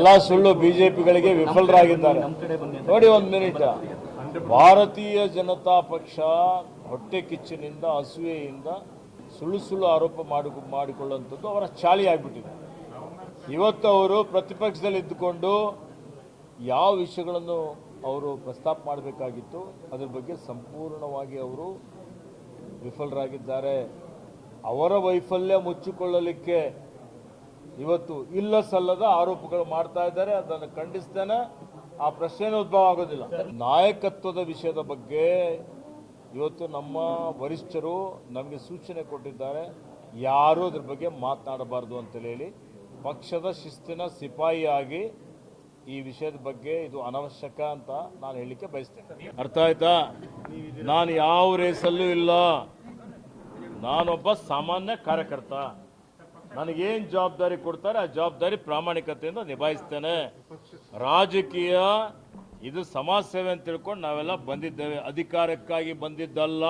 ಎಲ್ಲ ಸುಳ್ಳು ಬಿಜೆಪಿಗಳಿಗೆ ವಿಫಲರಾಗಿದ್ದಾರೆ. ನೋಡಿ ಒಂದು ಮಿನಿಟ್. ಭಾರತೀಯ ಜನತಾ ಪಕ್ಷ ಹೊಟ್ಟೆ ಕಿಚ್ಚಿನಿಂದ ಹಸುವೆಯಿಂದ ಸುಳ್ಳು ಸುಳ್ಳು ಆರೋಪ ಮಾಡಿ ಮಾಡಿಕೊಳ್ಳುವಂಥದ್ದು ಅವರ ಚಾಳಿ ಆಗಿಬಿಟ್ಟಿದೆ. ಇವತ್ತು ಅವರು ಪ್ರತಿಪಕ್ಷದಲ್ಲಿ ಇದ್ದುಕೊಂಡು ಯಾವ ವಿಷಯಗಳನ್ನು ಅವರು ಪ್ರಸ್ತಾಪ ಮಾಡಬೇಕಾಗಿತ್ತು ಅದ್ರ ಬಗ್ಗೆ ಸಂಪೂರ್ಣವಾಗಿ ಅವರು ವಿಫಲರಾಗಿದ್ದಾರೆ. ಅವರ ವೈಫಲ್ಯ ಮುಚ್ಚಿಕೊಳ್ಳಲಿಕ್ಕೆ ಇವತ್ತು ಇಲ್ಲ ಸಲ್ಲದ ಆರೋಪಗಳು ಮಾಡ್ತಾ ಇದ್ದಾರೆ, ಅದನ್ನು ಖಂಡಿಸ್ತೇನೆ ಆ ಪ್ರಶ್ನೆನೇ ಉದ್ಭವ ಆಗೋದಿಲ್ಲ. ನಾಯಕತ್ವದ ವಿಷಯದ ಬಗ್ಗೆ ಇವತ್ತು ನಮ್ಮ ವರಿಷ್ಠರು ನಮಗೆ ಸೂಚನೆ ಕೊಟ್ಟಿದ್ದಾರೆ, ಯಾರೂ ಅದ್ರ ಬಗ್ಗೆ ಮಾತನಾಡಬಾರ್ದು ಅಂತೇಳಿ ಹೇಳಿ. ಪಕ್ಷದ ಶಿಸ್ತಿನ ಸಿಪಾಯಿಯಾಗಿ ಈ ವಿಷಯದ ಬಗ್ಗೆ ಇದು ಅನವಶ್ಯಕ ಅಂತ ನಾನು ಹೇಳಲಿಕ್ಕೆ ಬಯಸ್ತೇನೆ. ಅರ್ಥ ಆಯ್ತಾ? ನಾನು ಯಾವ ರೇಸಲ್ಲೂ ಇಲ್ಲ. ನಾನೊಬ್ಬ ಸಾಮಾನ್ಯ ಕಾರ್ಯಕರ್ತ. ನನಗೇನು ಜವಾಬ್ದಾರಿ ಕೊಡ್ತಾರೆ ಆ ಜವಾಬ್ದಾರಿ ಪ್ರಾಮಾಣಿಕತೆಯಿಂದ ನಿಭಾಯಿಸ್ತೇನೆ. ರಾಜಕೀಯ, ಇದು ಸಮಾಜ ಸೇವೆ ಅಂತ ತಿಳ್ಕೊಂಡು ನಾವೆಲ್ಲ ಬಂದಿದ್ದೇವೆ. ಅಧಿಕಾರಕ್ಕಾಗಿ ಬಂದಿದ್ದಲ್ಲ.